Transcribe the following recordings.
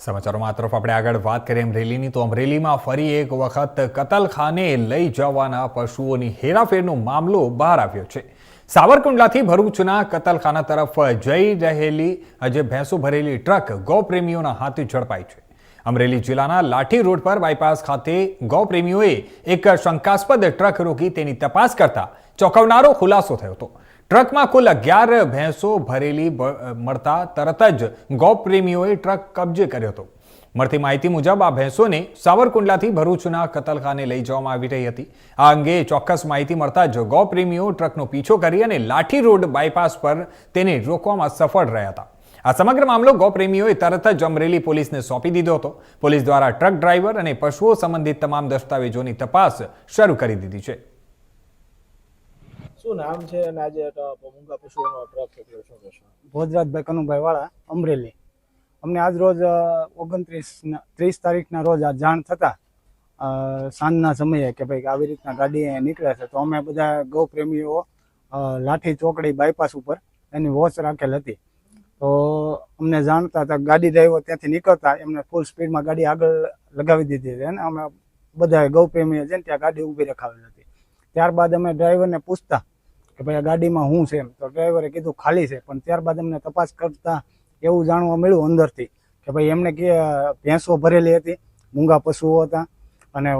સમાચારોમાં તરફ આપણે આગળ વાત કરીએ અમરેલીની તો અમરેલીમાં ફરી એક વખત કતલખાને લઈ જવાના પશુઓની હેરાફેરનો મામલો બહાર આવ્યો છે. સાવરકુંડલાથી ભરૂચના કતલખાના તરફ જઈ રહેલી આજે ભેંસો ભરેલી ટ્રક ગૌપ્રેમીઓના હાથે ઝડપાઈ છે. અમરેલી જિલ્લાના લાઠી રોડ પર બાયપાસ ખાતે ગૌપ્રેમીઓએ એક શંકાસ્પદ ટ્રક રોકી તેની તપાસ કરતા ચોંકાવનારો ખુલાસો થયો હતો. ટ્રકમાં કુલ અગિયાર ભેંસો ભરેલી મળતા તરત જ ગૌપ્રેમીઓએ ટ્રક કબજે કર્યો હતો. મળતી માહિતી મુજબ આ ભેંસોને સાવરકુંડલાથી ભરૂચના કતલખાને લઈ જવામાં આવી રહી હતી. આ અંગે ચોક્કસ માહિતી મળતા જ ગૌપ્રેમીઓ ટ્રકનો પીછો કરી અને લાઠી રોડ બાયપાસ પર તેને રોકવામાં સફળ રહ્યા હતા. આ સમગ્ર મામલો ગૌપ્રેમીઓએ તરત જ અમરેલી પોલીસને સોંપી દીધો હતો. પોલીસ દ્વારા ટ્રક ડ્રાઈવર અને પશુઓ સંબંધિત તમામ દસ્તાવેજોની તપાસ શરૂ કરી દીધી છે. શું નામ છે અને આજે મૂંગા પશુઓનો ટ્રક પકડ્યો શું કહેશો? ભોજરાજભાઈ કનુભાઈ વાળા અમરેલી. અમને આજ રોજ ઓગણત્રીસ ત્રીસ તારીખના રોજ આ જાણ થતા સાંજના સમયે કે ભાઈ આવી રીતના ગાડી નીકળે છે, તો અમે બધા ગૌપ્રેમીઓ પ્રેમીઓ લાઠી ચોકડી બાયપાસ ઉપર એની વોચ રાખેલ હતી. તો અમને જાણતા હતા ગાડી ડ્રાઈવર ત્યાંથી નીકળતા, એમને ફૂલ સ્પીડમાં ગાડી આગળ લગાવી દીધી હતી અને અમે બધા ગૌપ્રેમીઓ છે ત્યાં ગાડી ઊભી રખાવેલી હતી. ત્યારબાદ અમે ડ્રાઈવરને પૂછતા કે ભાઈ આ ગાડીમાં શું છે એમ. તો ડ્રાઈવરે કીધું ખાલી છે, પણ ત્યારબાદ અમને તપાસ કરતા એવું જાણવા મળ્યું અંદરથી કે ભાઈ એમને કે ભેંસો ભરેલી હતી, મૂંગા પશુઓ હતા અને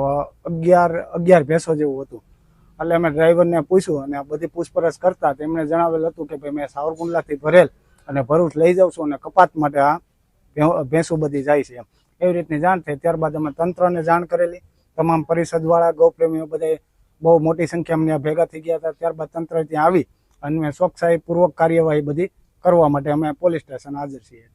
અગિયાર અગિયાર ભેંસો જેવું હતું. એટલે અમે ડ્રાઈવરને પૂછ્યું અને બધી પૂછપરછ કરતા તેમણે જણાવેલ હતું કે ભાઈ મેં સાવરકુંડલાથી ભરેલ અને ભરૂચ લઈ જાઉં છું અને કપાત માટે આ ભેંસો બધી જાય છે એમ. એવી રીતની જાણ થઈ. ત્યારબાદ અમે તંત્રને જાણ કરેલી. તમામ પરિષદવાળા, ગૌપ્રેમીઓ બધા બહુ મોટી સંખ્યામાં ત્યાં ભેગા થઈ ગયા હતા. ત્યારબાદ તંત્ર ત્યાં આવી અને ચોકસાઈ કાર્યવાહી બધી કરવા માટે અમે પોલીસ સ્ટેશન હાજર છીએ.